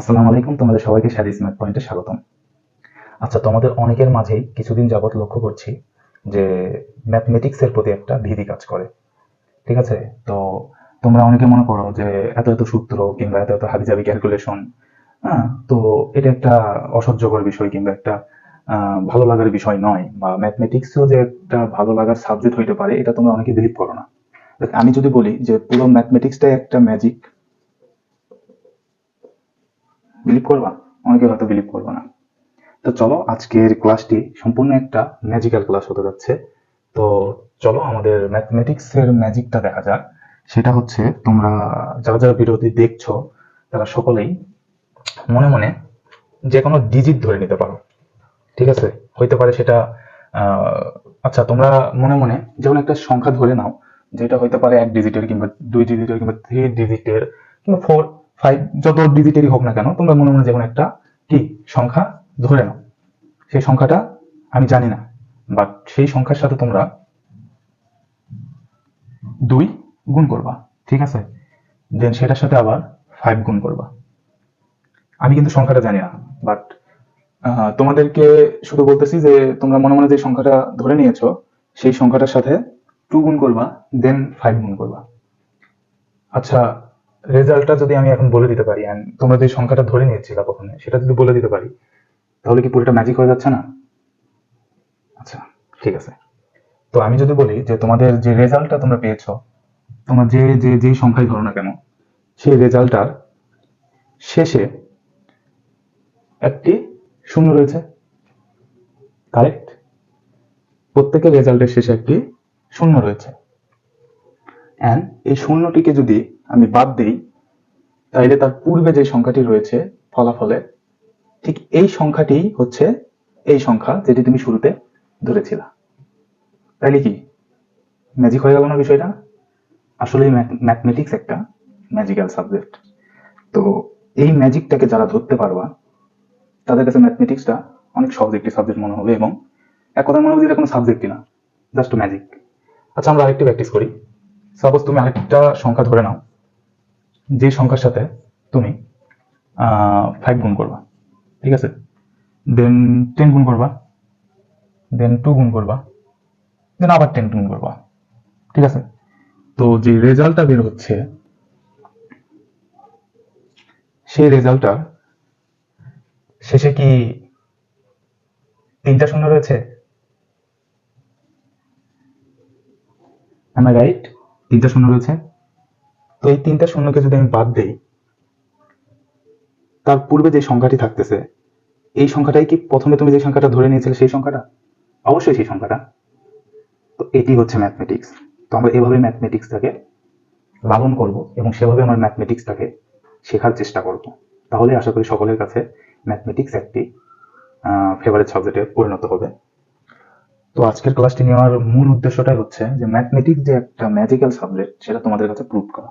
আসসালামু আলাইকুম, তোমাদের সবাইকে শাদিস ম্যাথ পয়েন্টে স্বাগতম। আচ্ছা তোমাদের অনেকের মাঝেই কিছুদিন যাবত লক্ষ্য করছি যে ম্যাথমেটিক্সের প্রতি একটা ভীতি কাজ করে। ঠিক আছে? তো তোমরা অনেকে মনে করো যে এত এত সূত্র কিংবা এত এত হাবিজাবি ক্যালকুলেশন হ্যাঁ? তো এটা একটা অসহ্যকর বিষয় কিংবা একটা ভালো লাগার বিষয় নয় বা ম্যাথমেটিক্সও যে একটা ভালো লাগার সাবজেক্ট হইতে পারে, এটা তোমরা অনেকে বিলিভ করো না। আমি যদি বলি যে পুরো ম্যাথমেটিক্সটাই একটা ম্যাজিক বিলিভ করবা? অনেকে হয়তো বিলিভ করবে না। তো চলো, আজকের ক্লাসটি সম্পূর্ণ একটা ম্যাজিক্যাল ক্লাস হতে যাচ্ছে। তো চলো, আমাদের ম্যাথমেটিক্স এর ম্যাজিকটা দেখা যাক। সেটা হচ্ছে, তোমরা যারা যারা ভিডিওটি দেখছ, তারা সকলেই মনে মনে যে কোনো ডিজিট ধরে নিতে পারো। ঠিক আছে? হইতে পারে সেটা আচ্ছা তোমরা মনে মনে যেমন একটা সংখ্যা ধরে নাও, যেটা হইতে পারে এক ডিজিটের কিংবা দুই ডিজিটের কিংবা থ্রি ডিজিটের কিংবা ফোর ফাইভ যত ডিজিটেরই হোক না কেন, তোমরা মনে মনে যেমন একটা কি সংখ্যা ধরে নাও। সেই সংখ্যাটা আমি জানি না বাট সেই সংখ্যার সাথে তোমরা দুই গুণ করবা, ঠিক আছে? দেন সেটার সাথে আবার ফাইভ গুণ করবা। আমি কিন্তু সংখ্যাটা জানি না বাট তোমাদেরকে শুধু বলতেছি যে তোমরা মনে মনে যে সংখ্যাটা ধরে নিয়েছো, সেই সংখ্যাটার সাথে টু গুণ করবা দেন ফাইভ গুণ করবা। আচ্ছা রেজাল্টটা যদি আমি এখন বলে দিতে পারি, and তোমরা যে সংখ্যাটা ধরে নিয়েছিলা প্রথমে, সেটা যদি বলে দিতে পারি, তাহলে কি পুরোটা ম্যাজিক হয়ে যাচ্ছে না? আচ্ছা ঠিক আছে। তো আমি যদি বলি যে তোমাদের যে রেজাল্টটা তোমরা পেয়েছ, তোমরা যে যে যেই সংখ্যাই ধরো না কেন, সেই রেজাল্টটার শেষে একটি শূন্য রয়েছে। কারেক্ট প্রত্যেকের রেজাল্টের শেষে একটি শূন্য রয়েছে। অ্যান্ড এই শূন্যটিকে যদি আমি বাদ দিই, তাইলে তার পূর্বে যে সংখ্যাটি রয়েছে ফলাফলে, ঠিক এই সংখ্যাটি হচ্ছে এই সংখ্যা যেটি তুমি শুরুতে ধরেছিলা। তাইলে কি? ম্যাজিক হয়ে গেল না বিষয়টা? আসলে ম্যাথমেটিক্স একটা ম্যাজিক্যাল সাবজেক্ট তো এই ম্যাজিকটাকে যারা ধরতে পারবা, তাদের কাছে ম্যাথমেটিক্সটা অনেক সহজ একটি সাবজেক্ট মনে হবে এবং এক কথা মনে হবে এটা কোনো সাবজেক্টই না জাস্ট ম্যাজিক আচ্ছা আমরা আরেকটি প্র্যাকটিস করি। সাপোজ তুমি আরেকটা সংখ্যা ধরে নাও। যে সংখ্যার সাথে তুমি ফাইভ গুণ করবা, ঠিক আছে? দেন টেন গুণ করবা দেন টু গুণ করবা দেন আবার টেন গুণ করবা, ঠিক আছে? তো যে রেজাল্টটা বের হচ্ছে, সেই রেজাল্টটা শেষে কি তিনটা শূন্য রয়েছে? আমার রাইট তিনটা শূন্য রয়েছে? তো এই তিনটা শূন্যকে যদি আমি বাদ দেই, তার পূর্বে যে সংখ্যাটি থাকতেছে, এই সংখ্যাটাই কি প্রথমে তুমি যে সংখ্যাটা ধরে নিয়েছিলে সেই সংখ্যাটা? অবশ্যই সেই সংখ্যাটা। তো এটি হচ্ছে ম্যাথমেটিক্স তো আমরা এভাবে ম্যাথমেটিক্সটাকে লালন করব এবং সেভাবে আমরা ম্যাথমেটিক্সটাকে শেখার চেষ্টা করব। তাহলে আশা করি সকলের কাছে ম্যাথমেটিক্স একটি ফেভারিট সাবজেক্টে পরিণত হবে। তো আজকের ক্লাসটি নেওয়ার মূল উদ্দেশ্যটাই হচ্ছে যে ম্যাথমেটিক্স যে একটা ম্যাজিক্যাল সাবজেক্ট সেটা তোমাদের কাছে প্রুভ করা।